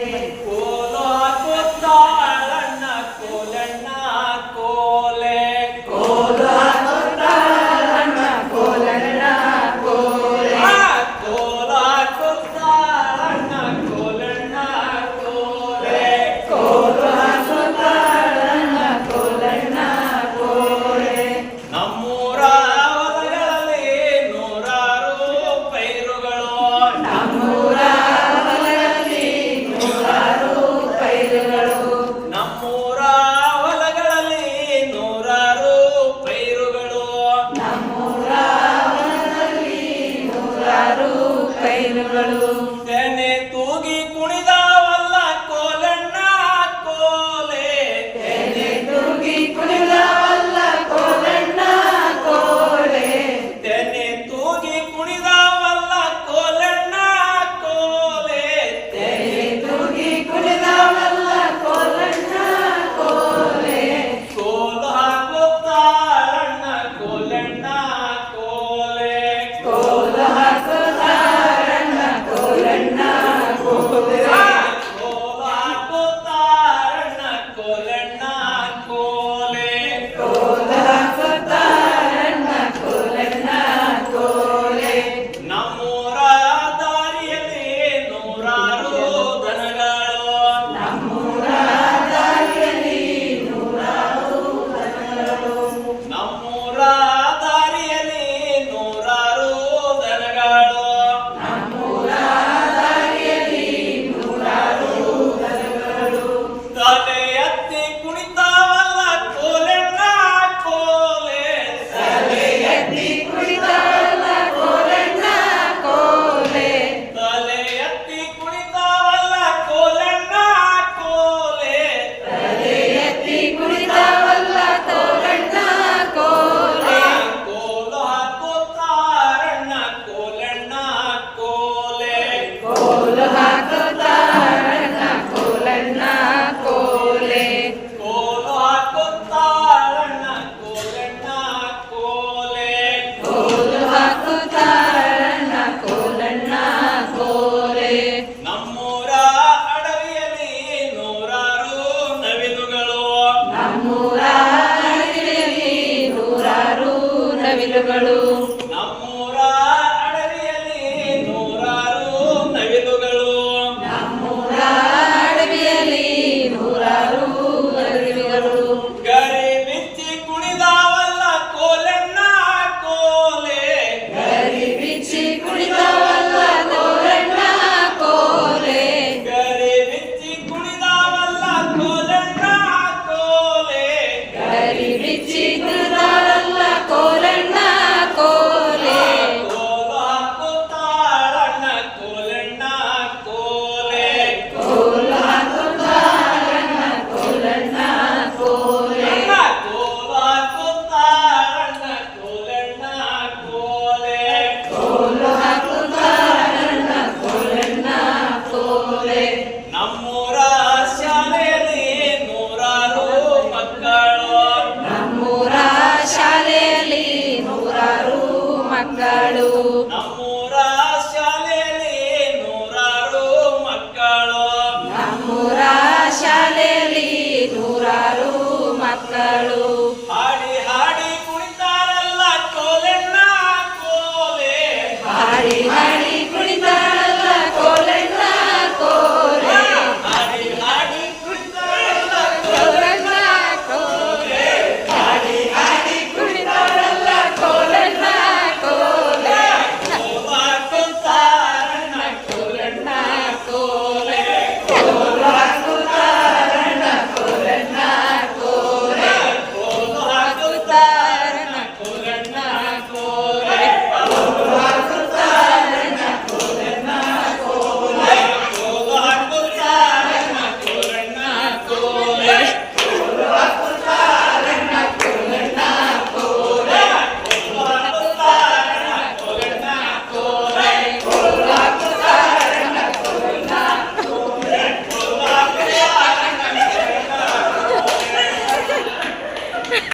Ei, ಕಿರಣಗಳು Eduardo ನಮ್ಮೂರ ನೂರಾರು ಮಕ್ಕಳು. ನಮ್ಮೂರ ನೂರಾರು ಮಕ್ಕಳು. ನಮ್ಮೂರ ನೂರಾರು ಮಕ್ಕಳು. ನಮ್ಮೂರ ನೂರಾರು ಮಕ್ಕಳು.